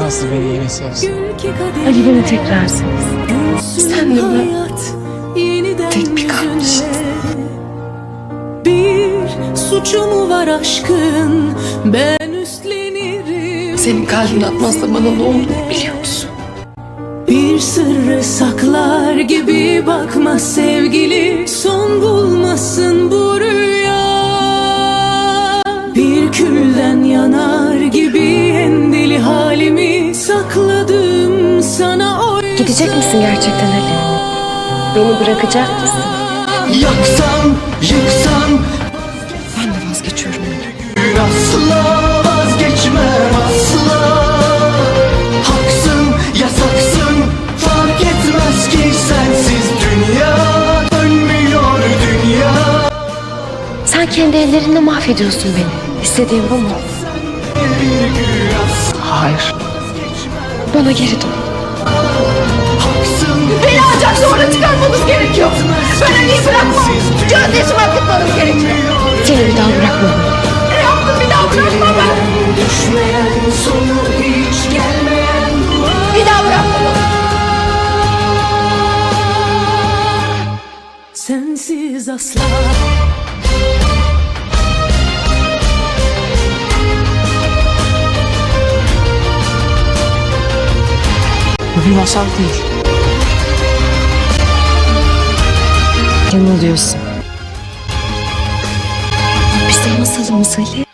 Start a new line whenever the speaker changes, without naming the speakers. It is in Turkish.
Nazlı beni yine sevsin.
Ali beni tekrar sevsin.
Sen de mi? Tek bir kalmış.
Bir suçu mu var aşkın ben üstlenirim
Senin kalbin atmazsa bana ne olur biliyor musun?
Bir sırrı saklar gibi bakma sevgili Son bulmasın bu rüya Bir külden yanar gibi deli halimi Sakladım sana o
Gidecek misin gerçekten Ali? Beni bırakacak mısın?
Yaksam, yıksam
Ben de vazgeçiyorum.
Asla vazgeçmem asla Haksın, yasaksın Fark etmez ki sensiz dünya Dönmüyor dünya
Sen kendi ellerinle mahvediyorsun beni. İstediğin bu mu?
Bir gün asla
Hayır.
Bana geri dön.
haksın
Beni ancak zorla çıkarmanız gerekiyor. Ben Ali'yi bırakmam. Gözyaşımı akıtmanız gerekiyor.
Seni bir daha bırakmam.
Ne yaptım bir daha bırakmam ben.
Düşmeyen sonu hiç gelmeyen
Bir daha bırakmam.
Sensiz asla
Bu bir masal değil.
Yanılıyorsun. Bize masalımız Ali.